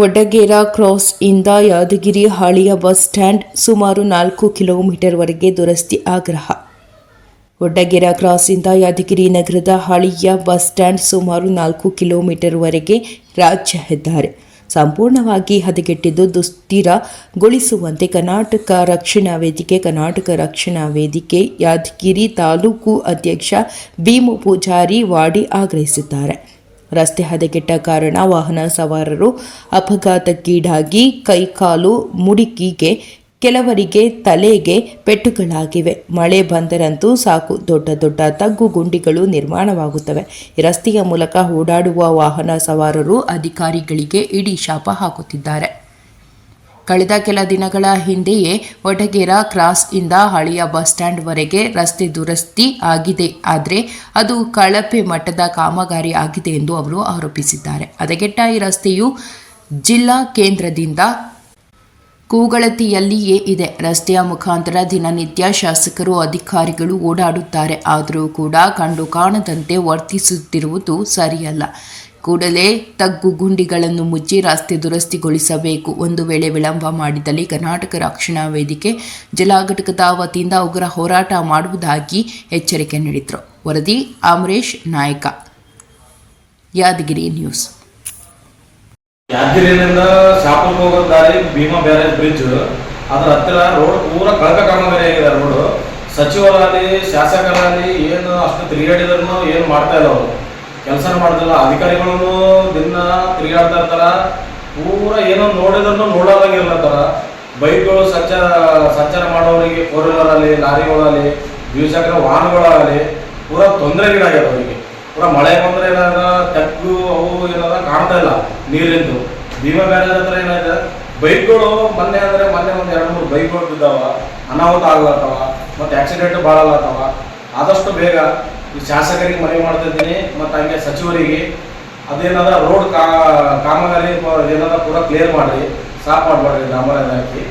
ವಡ್ಡಗೇರ cross ಇಂದ Yadgir ಹಾಳಿಯ bus stand ಸುಮಾರು ನಾಲ್ಕು ಕಿಲೋಮೀಟರ್ವರೆಗೆ ದುರಸ್ತಿ ಆಗ್ರಹ. ವಡ್ಡಗೆರ ಕ್ರಾಸಿಂದ ಯಾದಗಿರಿ ನಗರದ ಹಾಳಿಯ ಬಸ್ ಸ್ಟ್ಯಾಂಡ್ ಸುಮಾರು ನಾಲ್ಕು ಕಿಲೋಮೀಟರ್ವರೆಗೆ ರಾಜ್ಯ ಹೆದ್ದಾರಿ. ಸಂಪೂರ್ಣವಾಗಿ ಹದಗೆಟ್ಟಿದ್ದು ದುಸ್ಥಿರಗೊಳಿಸುವಂತೆ ಕರ್ನಾಟಕ ರಕ್ಷಣಾ ವೇದಿಕೆ, ಕರ್ನಾಟಕ ರಕ್ಷಣಾ ವೇದಿಕೆ, ಯಾದಗಿರಿ ತಾಲೂಕು ಅಧ್ಯಕ್ಷ ಭೀಮು ಪೂಜಾರಿ ವಾಡಿ ಆಗ್ರಹಿಸಿದ್ದಾರೆ. ರಸ್ತೆ ಹದಗೆಟ್ಟ ಕಾರಣ ವಾಹನ ಸವಾರರು ಅಪಘಾತಕ್ಕೀಡಾಗಿ ಕೈಕಾಲು ಮುಡುಕಿಗೆ ಕೆಲವರಿಗೆ ತಲೆಗೆ ಪೆಟ್ಟುಗಳಾಗಿವೆ. ಮಳೆ ಬಂದರಂತೂ ಸಾಕು. ದೊಡ್ಡ ದೊಡ್ಡ ತಗ್ಗು ಗುಂಡಿಗಳು ನಿರ್ಮಾಣವಾಗುತ್ತವೆ. ರಸ್ತೆಯ ಮೂಲಕ ಓಡಾಡುವ ವಾಹನ ಸವಾರರು ಅಧಿಕಾರಿಗಳಿಗೆ ಇಡೀ ಶಾಪ ಹಾಕುತ್ತಿದ್ದಾರೆ. ಕಳೆದ ಕೆಲ ದಿನಗಳ ಹಿಂದೆಯೇ ವಡಗೇರ ಕ್ರಾಸ್ ಇಂದ ಹಳೆಯ ಬಸ್ ಸ್ಟ್ಯಾಂಡ್ವರೆಗೆ ರಸ್ತೆ ದುರಸ್ತಿ ಆಗಿದೆ. ಆದರೆ ಅದು ಕಳಪೆ ಮಟ್ಟದ ಕಾಮಗಾರಿ ಆಗಿದೆ ಎಂದು ಅವರು ಆರೋಪಿಸಿದ್ದಾರೆ. ಅದಗೆಟ್ಟ ಈ ರಸ್ತೆಯು ಜಿಲ್ಲಾ ಕೇಂದ್ರದಿಂದ ಕೂಗಳತಿಯಲ್ಲಿಯೇ ಇದೆ. ರಸ್ತೆಯ ಮುಖಾಂತರ ದಿನನಿತ್ಯ ಶಾಸಕರು, ಅಧಿಕಾರಿಗಳು ಓಡಾಡುತ್ತಾರೆ. ಆದರೂ ಕೂಡ ಕಂಡು ಕಾಣದಂತೆ ವರ್ತಿಸುತ್ತಿರುವುದು ಸರಿಯಲ್ಲ. ಕೂಡಲೇ ತಗ್ಗು ಗುಂಡಿಗಳನ್ನು ಮುಚ್ಚಿ ರಸ್ತೆ ದುರಸ್ತಿಗೊಳಿಸಬೇಕು. ಒಂದು ವೇಳೆ ವಿಳಂಬ ಮಾಡಿದಲ್ಲಿ ಕರ್ನಾಟಕ ರಕ್ಷಣಾ ವೇದಿಕೆ ಜಿಲ್ಲಾ ಘಟಕದ ವತಿಯಿಂದ ಉಗ್ರ ಹೋರಾಟ ಮಾಡುವುದಾಗಿ ಎಚ್ಚರಿಕೆ ನೀಡಿದರು. ವರದಿ ಅಮರೇಶ್ ನಾಯಕ. ಯಾದಗಿರಿ ನ್ಯೂಸ್. ಯಾದಗಿರಿಯಿಂದ ಶಾಪುರ್ಗೆ ಹೋಗೋ ದಾರಿ ಭೀಮಾ ಬ್ಯಾರೇಜ್ ಬ್ರಿಡ್ಜ್. ಅದರ ಹತ್ತಿರ ರೋಡ್ ಪೂರ ಕಳಕ ಕಾಮಗಾರಿ ಆಗಿದೆ ರೋಡ್. ಸಚಿವರಾಗಲಿ, ಶಾಸಕರಾಗಲಿ, ಏನು ಅಷ್ಟು ತಿರುಗಾಡಿದ್ರು ಏನು ಮಾಡ್ತಾ ಇಲ್ಲ ಅವರು. ಕೆಲಸನ ಮಾಡ್ತಿಲ್ಲ ಅಧಿಕಾರಿಗಳನ್ನು ದಿನ ತಿರುಗಾಡ್ತಾ ಇರ್ತಾರ. ಪೂರ ಏನೋ ನೋಡಿದ್ರು ನೋಡೋದಂಗೆ ಇರ್ಲತ್ತಾರ ಬೈಕ್ಗಳು ಸಂಚಾರ ಸಂಚಾರ ಮಾಡೋರಿಗೆ ಫೋರ್ ವೀಲರ್ ಆಗಲಿ, ಲಾರಿಗಳಾಗಲಿ, ದ್ವಿಚಕ್ರ ವಾಹನಗಳಾಗಲಿ, ಪೂರ ತೊಂದರೆಗೀಡಾಗ್ಯದ ಅವರಿಗೆ. ಪೂರ ಮಳೆ ಬಂದ್ರೆ ಏನಾದ ತೆಗ್ಗು ಅವು ಏನಾದ ಕಾಣ್ತಾ ಇಲ್ಲ ನೀರಿಂದು. ಭೀಮಾ ಬ್ಯಾರೇಜ್ ಹತ್ರ ಏನಾಯ್ತು? ಬೈಕ್ಗಳು ಮೊನ್ನೆ ಅಂದ್ರೆ ಮೊನ್ನೆ ಒಂದು ಎರಡು ಮೂರು ಬೈಕ್ಗಳು ಬಿದ್ದಾವ. ಅನಾಹುತ ಆಗ್ಲತ್ತವ. ಮತ್ತೆ ಆಕ್ಸಿಡೆಂಟ್ ಭಾಳ ಆದಷ್ಟು ಬೇಗ ಶಾಸಕರಿಗೆ ಮನವಿ ಮಾಡ್ತಿದ್ದೀನಿ ಮತ್ತು ಹಂಗೆ ಸಚಿವರಿಗೆ. ಅದೇನಾದ್ರೂ ರೋಡ್ ಕಾಮಗಾರಿ ಪ- ಏನಾದ ಪೂರ ಕ್ಲಿಯರ್ ಮಾಡಿರಿ, ಸಾಫ್ ಮಾಡಬಾರ್ದು ಡಾಂಬರ್ ಹಾಕಿ